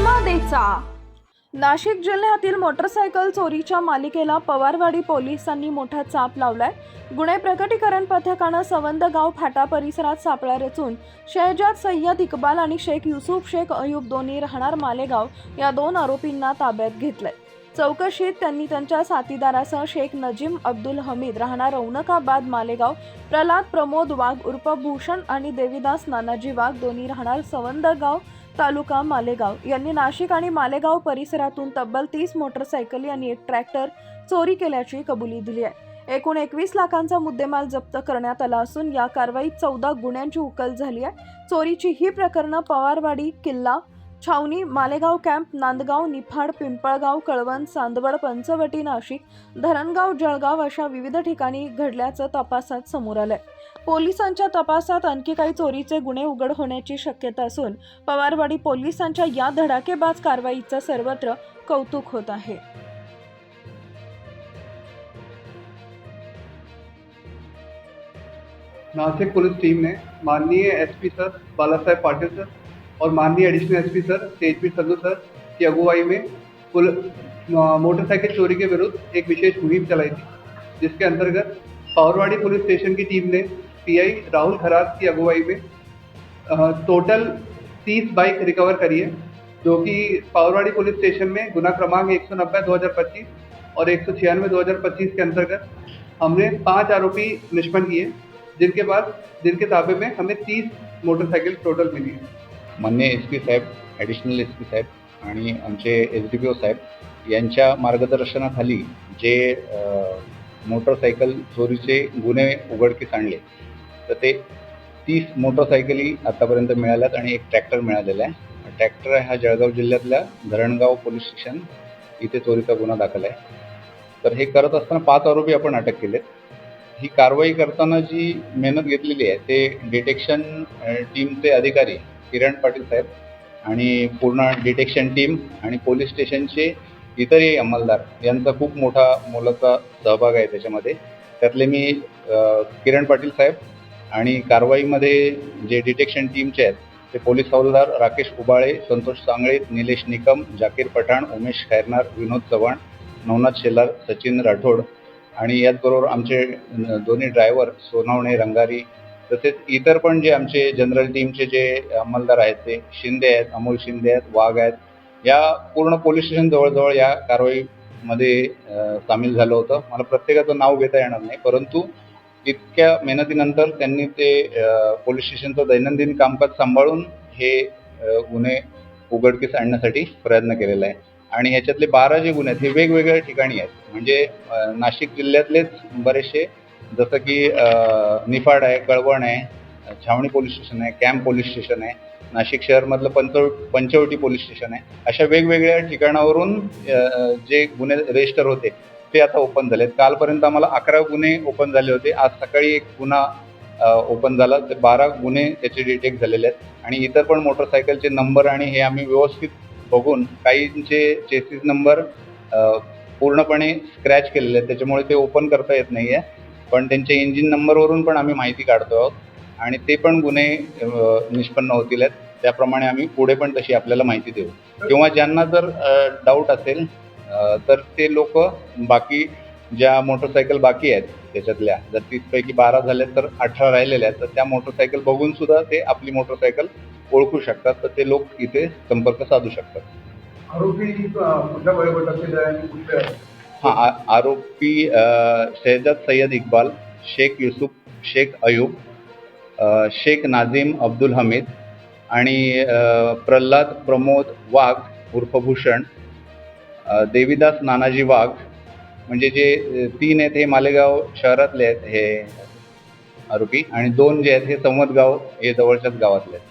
कारवाईचा नाशिक जिल्ह्यातील मोटरसायकल चोरीच्या मालिकेला पवारवाडी पोलिसांनी मोठा चाप लावलाय. गुन्हे प्रकटीकरण पथकानं सवंदगाव फाटा परिसरात सापळा रचून शहजाद सय्यद इकबाल आणि शेख युसुफ शेख अयूब दोन्ही राहणार मालेगाव या दोन आरोपींना ताब्यात घेतलंय. चौकशीत त्यांनी त्यांच्या साथीदारासह शेख नजीम अब्दुल हमीद राहणार रौनकाबाद मालेगाव प्रल्हाद प्रमोद वाघ उर्फ भूषण आणि देविदास नानाजी वाघ दोन्ही राहणार सवंदगाव तालुका मालेगाव. यांनी नाशिक आणि मालेगाव परिसरातून तब्बल तीस मोटरसायकली आणि एक ट्रॅक्टर चोरी केल्याची कबुली दिली आहे. एकूण एकवीस लाखांचा मुद्देमाल जप्त करण्यात आला असून या कारवाईत चौदा गुन्ह्यांची उकल झाली आहे. चोरीची ही प्रकरणं पवारवाडी किल्ला छावणी मालेगाव कॅम्प नांदगाव निफाड पिंपळगाव कळवण चांदवड पंचवटी नाशिक धरणगाव जळगाव अशा विविध ठिकाणी घडल्याचं तपासात समोर आलंय. पोलिसांच्या तपासात आणखी काही चोरीचे गुन्हे उघड होण्याची शक्यता असून पवारवाडी पोलिसांच्या या धडाकेबाज कारवाईचं सर्वत्र कौतुक होत आहे. नाशिक पोलीस टीम ने माननीय SP sir Balasaheb Patil sir और माननीय additional SP sir Tejpi Sandhu sir, की अगुवाई में पुल मोटरसाइकिल चोरी के विरुद्ध एक विशेष मुहिम चलाई थी, जिसके अंतर्गत पावरवाड़ी पुलिस स्टेशन की टीम ने पीआई राहुल खराज की अगुवाई में टोटल तीस बाइक रिकवर करी है, जो कि पावरवाड़ी पुलिस स्टेशन में गुना क्रमांक एक सौ नब्बे, दो हज़ार पच्चीस और एक सौ पच्चीस के अंतर्गत हमने पाँच आरोपी निष्पन्न किए, जिनके बाद, जिनके ताबे में हमें तीस मोटरसाइकिल टोटल मिली है। मान्य एस पी साहेब ॲडिशनल एस पी साहेब आणि आमचे एस डी पी ओ साहेब यांच्या मार्गदर्शनाखाली जे मोटरसायकल चोरीचे गुन्हे उघडकीस आणले तर ते तीस मोटरसायकली आत्तापर्यंत मिळाल्यात आणि एक ट्रॅक्टर मिळालेला आहे. ट्रॅक्टर हा जळगाव जिल्ह्यातल्या धरणगाव पोलीस स्टेशन इथे चोरीचा गुन्हा दाखल आहे. तर हे करत असताना पाच आरोपी आपण अटक केलेत. ही कारवाई करताना जी मेहनत घेतलेली आहे ते डिटेक्शन टीमचे अधिकारी किरण पाटील साहेब आणि पूर्ण डिटेक्शन टीम आणि पोलीस स्टेशनचे इतरही अंमलदार यांचा खूप मोठा मोलाचा सहभाग आहे त्याच्यामध्ये. त्यातले मी किरण पाटील साहेब आणि कारवाईमध्ये जे डिटेक्शन टीमचे आहेत ते पोलीस हवालदार राकेश उबाळे संतोष सांगळे निलेश निकम जाकीर पठाण उमेश खैरनार विनोद चव्हाण नवनाथ शेलार सचिन राठोड आणि याचबरोबर आमचे दोन्ही ड्रायव्हर सोनावणे रंगारी तसेच इतर पण जे आमचे जनरल टीमचे जे अंमलदार आहेत ते शिंदे आहेत अमोल शिंदे आहेत वाघ आहेत या पूर्ण पोलीस स्टेशन जवळजवळ या कारवाईमध्ये सामील झालं होतं. मला प्रत्येकाचं नाव घेता येणार नाही परंतु इतक्या मेहनतीनंतर त्यांनी ते पोलीस स्टेशनचं दैनंदिन कामकाज सांभाळून हे गुन्हे उघडकीस आणण्यासाठी प्रयत्न केलेला आहे. आणि ह्याच्यातले बारा जे गुन्हे आहेत हे वेगवेगळ्या ठिकाणी आहेत. म्हणजे नाशिक जिल्ह्यातलेच बरेचसे जसं की निफाड आहे कळवण आहे छावणी पोलीस स्टेशन आहे कॅम्प पोलीस स्टेशन आहे नाशिक शहरमधलं पंचव पंचवटी पोलीस स्टेशन आहे अशा वेगवेगळ्या ठिकाणावरून जे गुन्हे रजिस्टर होते ते आता ओपन झाले आहेत. कालपर्यंत आम्हाला अकरा गुन्हे ओपन झाले होते. आज सकाळी एक गुन्हा ओपन झाला. ते बारा गुन्हे त्याचे डिटेक्ट झालेले आहेत. आणि इतर पण मोटरसायकलचे नंबर आणि हे आम्ही व्यवस्थित बघून काहींचे चेसिस नंबर पूर्णपणे स्क्रॅच केलेले आहेत. त्याच्यामुळे ते ओपन करता येत नाही आहे पण त्यांच्या इंजिन नंबरवरून पण आम्ही माहिती काढतो आहोत. आणि ते पण गुन्हे निष्पन्न होतील आहेत. त्याप्रमाणे आम्ही पुढे पण तशी आपल्याला माहिती देऊ. किंवा ज्यांना जर डाऊट असेल तर ते लोक बाकी ज्या मोटरसायकल बाकी आहेत त्याच्यातल्या जर तीसपैकी बारा झाल्या तर अठरा राहिलेल्या आहेत तर त्या मोटरसायकल बघून सुद्धा ते आपली मोटरसायकल ओळखू शकतात. तर ते लोक इथे संपर्क साधू शकतात. हा हां आ- आरोपी अ, शहजाद सय्यद इक्बाल शेख युसुफ शेख अयूब शेख नाझीम अब्दुल हमीद आणि प्रल्हाद प्रमोद वाघ उर्फ भूषण नानाजी वाघ म्हणजे जे तीन आहेत हे मालेगाव शहरातले आहेत हे आरोपी आणि दोन जे आहेत हे संवदगाव हे जवळच्याच गावातले आहेत.